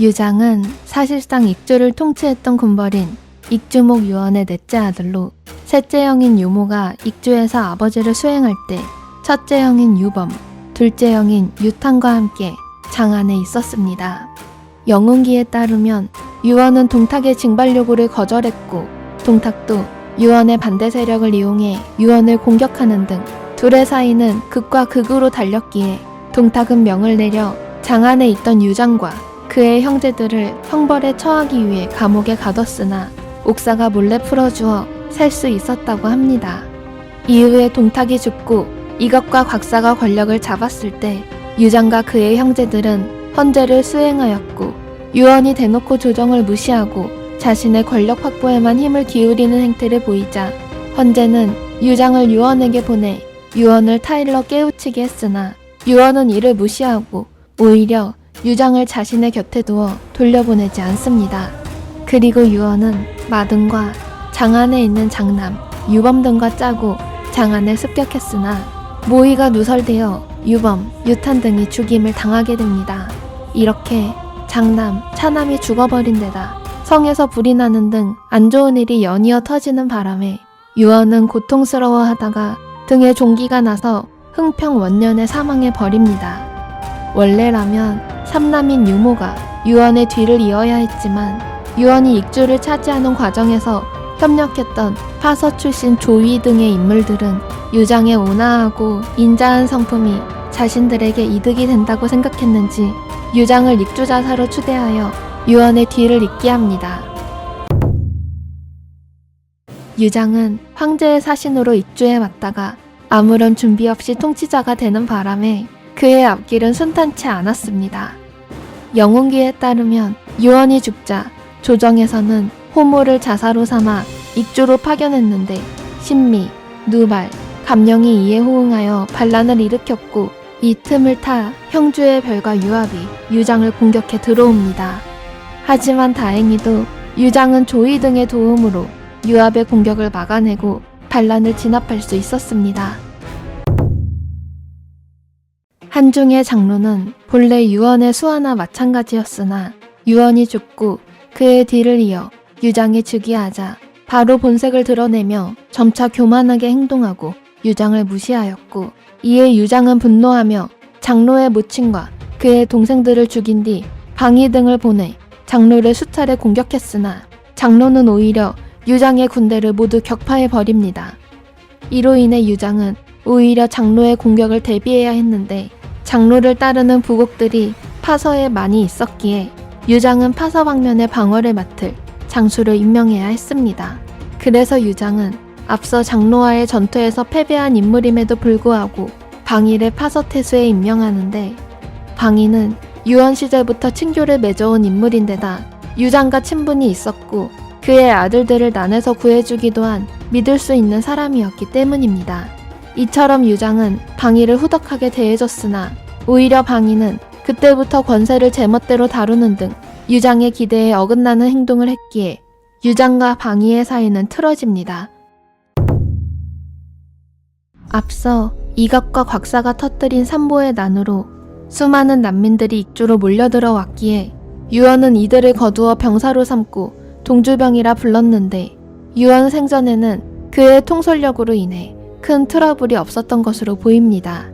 유장은 사실상 익주를 통치했던 군벌인 익주목 유언의 넷째 아들로 셋째 형인 유모가 익주에서 아버지를 수행할 때 첫째 형인 유범, 둘째 형인 유탄과 함께 장안에 있었습니다. 영웅기에 따르면 유언은 동탁의 징발 요구를 거절했고 동탁도 유언의 반대 세력을 이용해 유언을 공격하는 등 둘의 사이는 극과 극으로 달렸기에 동탁은 명을 내려 장안에 있던 유장과 그의 형제들을 형벌에 처하기 위해 감옥에 가뒀으나 옥사가 몰래 풀어주어 살 수 있었다고 합니다. 이후에 동탁이 죽고 이것과 곽사가 권력을 잡았을 때 유장과 그의 형제들은 헌재를 수행하였고 유언이 대놓고 조정을 무시하고 자신의 권력 확보에만 힘을 기울이는 행태를 보이자 헌재는 유장을 유언에게 보내 유언을 타일러 깨우치게 했으나 유언은 이를 무시하고 오히려 유장을 자신의 곁에 두어 돌려보내지 않습니다. 그리고 유언은 마등과 장안에 있는 장남 유범 등과 짜고 장안을 습격했으나 모의가 누설되어 유범, 유탄 등이 죽임을 당하게 됩니다. 이렇게 장남, 차남이 죽어버린 데다 성에서 불이 나는 등 안 좋은 일이 연이어 터지는 바람에 유언은 고통스러워하다가 등에 종기가 나서 흥평 원년에 사망해 버립니다. 원래라면 삼남인 유모가 유언의 뒤를 이어야 했지만 유언이 익주를 차지하는 과정에서 협력했던 파서 출신 조위 등의 인물들은 유장에 온화하고 인자한 성품이 자신들에게 이득이 된다고 생각했는지 유장을 익주자사로 추대하여 유언의 뒤를 잇게 합니다. 유장은 황제의 사신으로 익주에 왔다가 아무런 준비 없이 통치자가 되는 바람에 그의 앞길은 순탄치 않았습니다. 영웅기에 따르면 유언이 죽자 조정에서는 호모를 자사로 삼아 익주로 파견했는데 신미, 누발, 감령이 이에 호응하여 반란을 일으켰고 이 틈을 타 형주의 별과 유압이 유장을 공격해 들어옵니다. 하지만 다행히도 유장은 조이 등의 도움으로 유압의 공격을 막아내고 반란을 진압할 수 있었습니다. 한중의 장로는 본래 유언의 수하나 마찬가지였으나 유언이 죽고 그의 뒤를 이어 유장이 즉위하자 바로 본색을 드러내며 점차 교만하게 행동하고 유장을 무시하였고 이에 유장은 분노하며 장로의 모친과 그의 동생들을 죽인 뒤 방위 등을 보내 장로를 수차례 공격했으나 장로는 오히려 유장의 군대를 모두 격파해 버립니다. 이로 인해 유장은 오히려 장로의 공격을 대비해야 했는데 장로를 따르는 부곡들이 파서에 많이 있었기에 유장은 파서 방면의 방어를 맡을 장수를 임명해야 했습니다. 그래서 유장은 앞서 장로와의 전투에서 패배한 인물임에도 불구하고 방위를 파서 태수에 임명하는데 방위는 유언 시절부터 친교를 맺어온 인물인데다 유장과 친분이 있었고 그의 아들들을 난에서 구해주기도 한 믿을 수 있는 사람이었기 때문입니다. 이처럼 유장은 방위를 후덕하게 대해줬으나 오히려 방위는 그때부터 권세를 제멋대로 다루는 등 유장의 기대에 어긋나는 행동을 했기에 유장과 방위의 사이는 틀어집니다. 앞서 이갑과 곽사가 터뜨린 삼보의 난으로 수많은 난민들이 익주로 몰려들어 왔기에 유언은 이들을 거두어 병사로 삼고 동주병이라 불렀는데 유언 생전에는 그의 통솔력으로 인해 큰 트러블이 없었던 것으로 보입니다.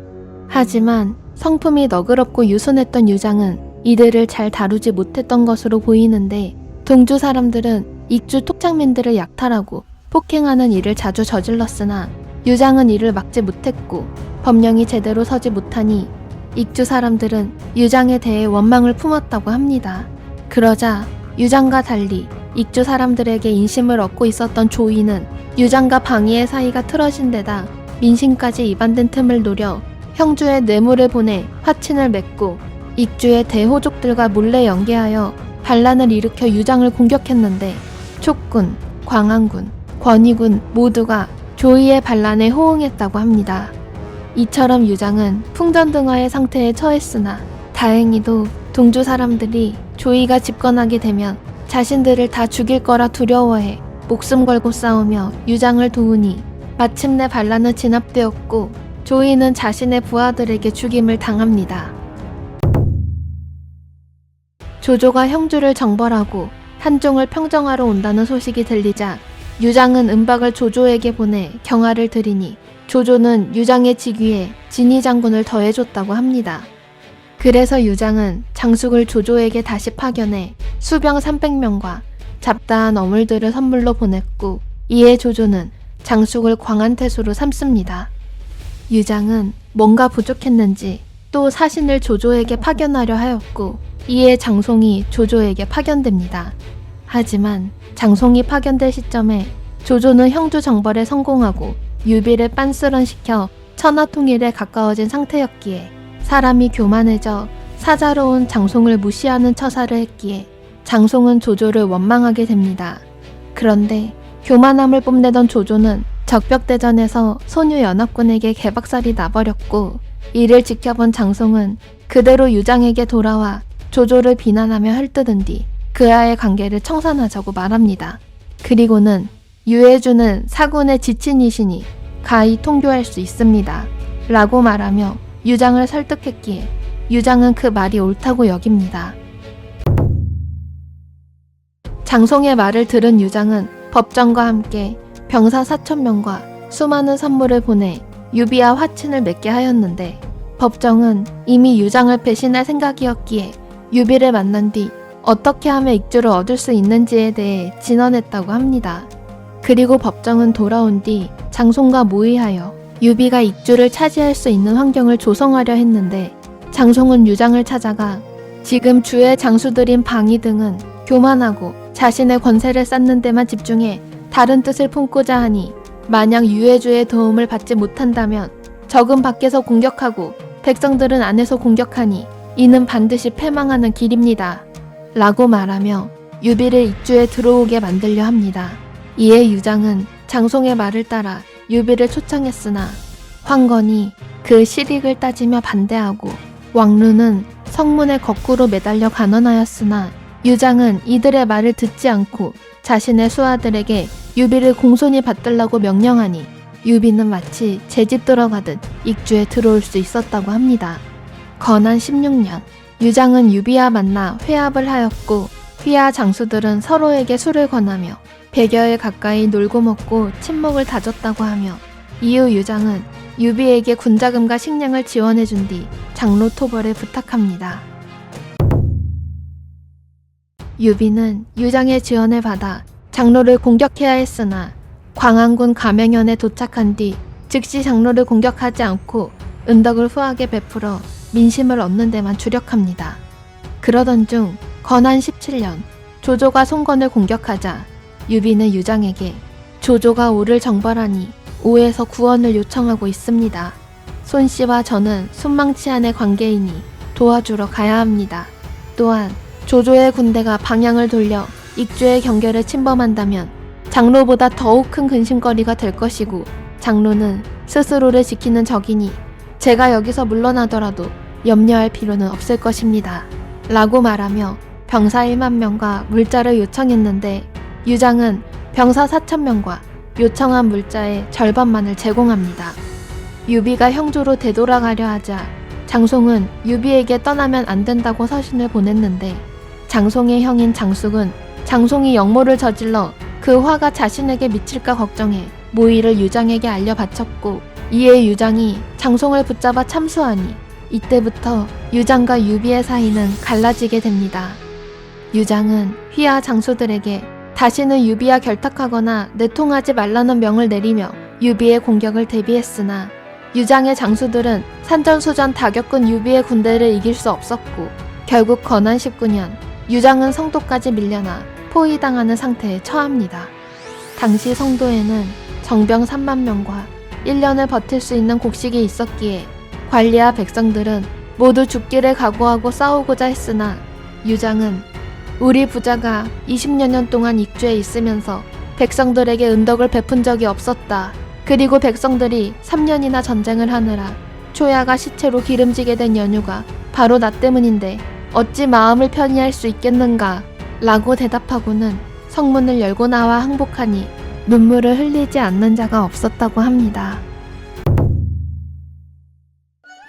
하지만 성품이 너그럽고 유순했던 유장은 이들을 잘 다루지 못했던 것으로 보이는데 동주 사람들은 익주 톡장민들을 약탈하고 폭행하는 일을 자주 저질렀으나 유장은 이를 막지 못했고 법령이 제대로 서지 못하니 익주 사람들은 유장에 대해 원망을 품었다고 합니다. 그러자 유장과 달리 익주 사람들에게 인심을 얻고 있었던 조이는 유장과 방위의 사이가 틀어진 데다 민심까지 이반된 틈을 노려 형주에 뇌물을 보내 화친을 맺고 익주의 대호족들과 몰래 연계하여 반란을 일으켜 유장을 공격했는데 촉군, 광안군, 권희군 모두가 조이의 반란에 호응했다고 합니다. 이처럼 유장은 풍전등화의 상태에 처했으나 다행히도 동주 사람들이 조이가 집권하게 되면 자신들을 다 죽일 거라 두려워해 목숨 걸고 싸우며 유장을 도우니 마침내 반란은 진압되었고 조이는 자신의 부하들에게 죽임을 당합니다. 조조가 형주를 정벌하고 한종을 평정하러 온다는 소식이 들리자 유장은 은박을 조조에게 보내 경화를 드리니 조조는 유장의 직위에 진희 장군을 더해줬다고 합니다. 그래서 유장은 장숙을 조조에게 다시 파견해 수병 300명과 잡다한 어물들을 선물로 보냈고 이에 조조는 장숙을 광안태수로 삼습니다. 유장은 뭔가 부족했는지 또 사신을 조조에게 파견하려 하였고 이에 장송이 조조에게 파견됩니다. 하지만 장송이 파견될 시점에 조조는 형주 정벌에 성공하고 유비를 빤스런시켜 천하 통일에 가까워진 상태였기에 사람이 교만해져 사자로운 장송을 무시하는 처사를 했기에 장송은 조조를 원망하게 됩니다. 그런데 교만함을 뽐내던 조조는 적벽대전에서 소유연합군에게 개박살이 나버렸고 이를 지켜본 장송은 그대로 유장에게 돌아와 조조를 비난하며 헐뜯은 뒤 그와의 관계를 청산하자고 말합니다. 그리고는 유해주는 사군의 지친이시니 가히 통교할 수 있습니다. 라고 말하며 유장을 설득했기에 유장은 그 말이 옳다고 여깁니다. 장송의 말을 들은 유장은 법정과 함께 병사 4천명과 수많은 선물을 보내 유비와 화친을 맺게 하였는데 법정은 이미 유장을 배신할 생각이었기에 유비를 만난 뒤 어떻게 하면 익주를 얻을 수 있는지에 대해 진언했다고 합니다. 그리고 법정은 돌아온 뒤 장송과 모의하여 유비가 익주를 차지할 수 있는 환경을 조성하려 했는데 장송은 유장을 찾아가 지금 주의 장수들인 방위 등은 교만하고 자신의 권세를 쌓는 데만 집중해 다른 뜻을 품고자 하니 만약 유해주의 도움을 받지 못한다면 적은 밖에서 공격하고 백성들은 안에서 공격하니 이는 반드시 패망하는 길입니다. 라고 말하며 유비를 입주에 들어오게 만들려 합니다. 이에 유장은 장송의 말을 따라 유비를 초청했으나 황건이 그 실익을 따지며 반대하고 왕루는 성문에 거꾸로 매달려 간언하였으나 유장은 이들의 말을 듣지 않고 자신의 수하들에게 유비를 공손히 받들라고 명령하니 유비는 마치 제 집 들어가듯 익주에 들어올 수 있었다고 합니다. 건한 16년 유장은 유비와 만나 회합을 하였고 휘하 장수들은 서로에게 술을 권하며 100여일 가까이 놀고 먹고 친목을 다졌다고 하며 이후 유장은 유비에게 군자금과 식량을 지원해준 뒤 장로 토벌을 부탁합니다. 유비는 유장의 지원을 받아 장로를 공격해야 했으나 광안군 가명현에 도착한 뒤 즉시 장로를 공격하지 않고 은덕을 후하게 베풀어 민심을 얻는 데만 주력합니다. 그러던 중 건한 17년 조조가 송건을 공격하자 유비는 유장에게 조조가 오를 정벌하니 오에서 구원을 요청하고 있습니다. 손 씨와 저는 순망치 안의 관계이니 도와주러 가야 합니다. 또한 조조의 군대가 방향을 돌려 익주의 경계를 침범한다면 장로보다 더욱 큰 근심거리가 될 것이고 장로는 스스로를 지키는 적이니 제가 여기서 물러나더라도 염려할 필요는 없을 것입니다. 라고 말하며 병사 1만 명과 물자를 요청했는데 유장은 병사 4천 명과 요청한 물자의 절반만을 제공합니다. 유비가 형조로 되돌아가려 하자 장송은 유비에게 떠나면 안 된다고 서신을 보냈는데 장송의 형인 장숙은 장송이 역모를 저질러 그 화가 자신에게 미칠까 걱정해 모의를 유장에게 알려 바쳤고 이에 유장이 장송을 붙잡아 참수하니 이때부터 유장과 유비의 사이는 갈라지게 됩니다. 유장은 휘하 장수들에게 다시는 유비와 결탁하거나 내통하지 말라는 명을 내리며 유비의 공격을 대비했으나 유장의 장수들은 산전수전 다 겪은 유비의 군대를 이길 수 없었고 결국 건한 19년 유장은 성도까지 밀려나 포위당하는 상태에 처합니다. 당시 성도에는 정병 3만 명과 1년을 버틸 수 있는 곡식이 있었기에 관리와 백성들은 모두 죽기를 각오하고 싸우고자 했으나 유장은 우리 부자가 20여 년 동안 익주에 있으면서 백성들에게 은덕을 베푼 적이 없었다. 그리고 백성들이 3년이나 전쟁을 하느라 초야가 시체로 기름지게 된 연유가 바로 나 때문인데 어찌 마음을 편히 할 수 있겠는가? 라고 대답하고는 성문을 열고 나와 항복하니 눈물을 흘리지 않는 자가 없었다고 합니다.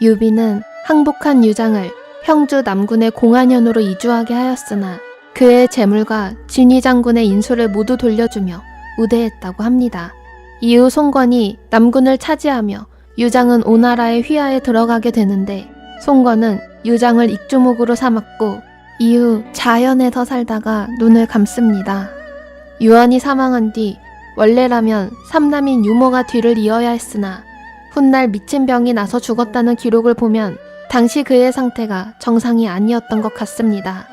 유비는 항복한 유장을 형주 남군의 공안현으로 이주하게 하였으나 그의 재물과 진위 장군의 인수를 모두 돌려주며 우대했다고 합니다. 이후 송건이 남군을 차지하며 유장은 오나라의 휘하에 들어가게 되는데 송건은 유장을 익주목으로 삼았고 이후 자연에서 살다가 눈을 감습니다. 유언이 사망한 뒤 원래라면 삼남인 유모가 뒤를 이어야 했으나 훗날 미친 병이 나서 죽었다는 기록을 보면 당시 그의 상태가 정상이 아니었던 것 같습니다.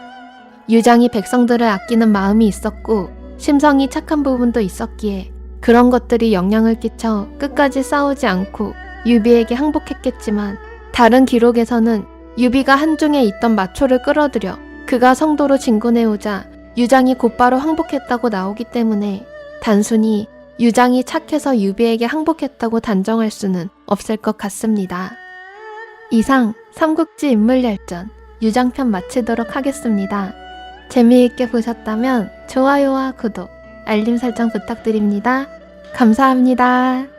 유장이 백성들을 아끼는 마음이 있었고 심성이 착한 부분도 있었기에 그런 것들이 영향을 끼쳐 끝까지 싸우지 않고 유비에게 항복했겠지만 다른 기록에서는 유비가 한중에 있던 마초를 끌어들여 그가 성도로 진군해오자 유장이 곧바로 항복했다고 나오기 때문에 단순히 유장이 착해서 유비에게 항복했다고 단정할 수는 없을 것 같습니다. 이상 삼국지 인물 열전 유장편 마치도록 하겠습니다. 재미있게 보셨다면 좋아요와 구독, 알림 설정 부탁드립니다. 감사합니다.